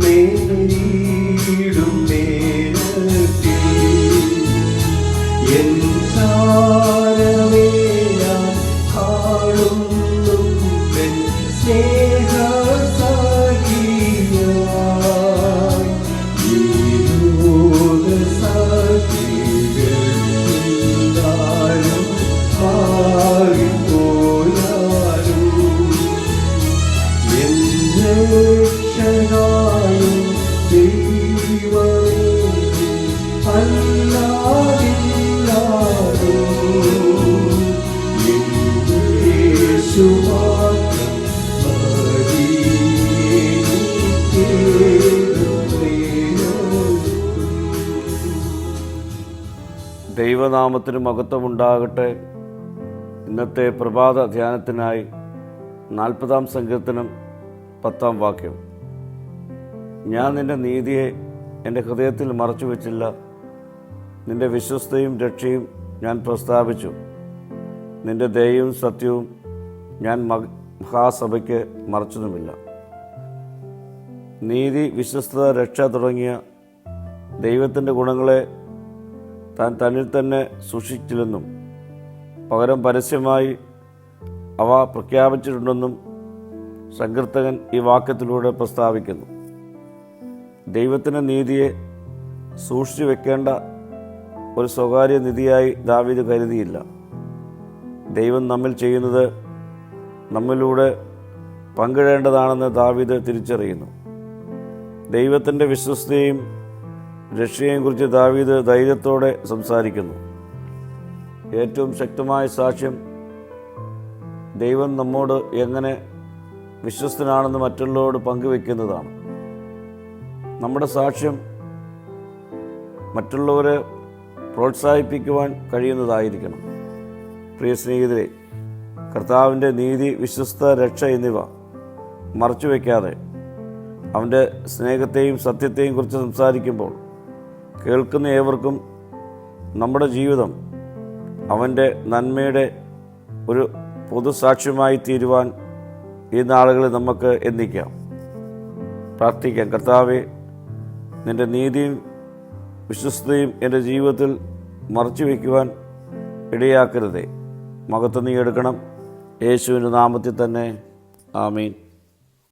മേലും മേലത്തി എൻ സാരമേലാം ആളുന്നും സ്നേഹ Thank you. ദൈവനാമത്തിന് മഹത്വമുണ്ടാകട്ടെ. ഇന്നത്തെ പ്രഭാത ധ്യാനത്തിനായി നാൽപ്പതാം സങ്കീർത്തനം പത്താം വാക്യം. ഞാൻ നിന്റെ നീതിയെ എന്റെ ഹൃദയത്തിൽ മറച്ചു വച്ചില്ല നിന്റെ വിശ്വസ്തയും രക്ഷയും ഞാൻ പ്രസ്താവിച്ചു. നിന്റെ ദയയും സത്യവും ഞാൻ മഹ- മഹാസഭയ്ക്ക് മറച്ചതുമില്ല. നീതി വിശ്വസ്തത രക്ഷ തുടങ്ങിയ ദൈവത്തിന്റെ ഗുണങ്ങളെ താൻ തന്നിൽ തന്നെ സൂക്ഷിച്ചില്ലെന്നും പകരം പരസ്യമായി അവ പ്രഖ്യാപിച്ചിട്ടുണ്ടെന്നും സങ്കീർത്തകൻ ഈ വാക്യത്തിലൂടെ പ്രസ്താവിക്കുന്നു. ദൈവത്തിന്റെ നീതിയെ സൂക്ഷിച്ചു വെക്കേണ്ട ഒരു സ്വകാര്യ നിധിയായി ദാവീദ് കരുതിയില്ല. ദൈവം നമ്മിൽ ചെയ്യുന്നത് നമ്മിലൂടെ പങ്കിടേണ്ടതാണെന്ന് ദാവീദ് തിരിച്ചറിയുന്നു. ദൈവത്തിന്റെ വിശ്വസ്തയും രക്ഷയെയും കുറിച്ച് ദാവീദ് ധൈര്യത്തോടെ സംസാരിക്കുന്നു. ഏറ്റവും ശക്തമായ സാക്ഷ്യം ദൈവം നമ്മോട് എങ്ങനെ വിശ്വസ്തനാണെന്ന് മറ്റുള്ളവരോട് പങ്കുവെക്കുന്നതാണ്. നമ്മുടെ സാക്ഷ്യം മറ്റുള്ളവരെ പ്രോത്സാഹിപ്പിക്കുവാൻ കഴിയുന്നതായിരിക്കണം. പ്രിയ സ്നേഹിതരെ കർത്താവിന്റെ നീതി വിശ്വസ്ത രക്ഷ എന്നിവ മറച്ചുവെക്കാതെ അവന്റെ സ്നേഹത്തെയും സത്യത്തെയും കുറിച്ച് സംസാരിക്കുമ്പോൾ കേൾക്കുന്ന ഏവർക്കും നമ്മുടെ ജീവിതം അവന്റെ നന്മയുടെ ഒരു പൊതുസാക്ഷ്യമായി തീരുവാൻ ഈ നാളുകളിൽ നമുക്ക് എന്തിക്കാം പ്രാർത്ഥിക്കാം. കർത്താവെ നിന്റെ നീതിയും വിശ്വസ്തയും എന്റെ ജീവിതത്തിൽ മറച്ചു വയ്ക്കുവാൻ ഇടയാക്കരുതേ. മകത്ത് നീ എടുക്കണം. യേശുവിന്റെ നാമത്തിൽ തന്നെ. ആമീൻ.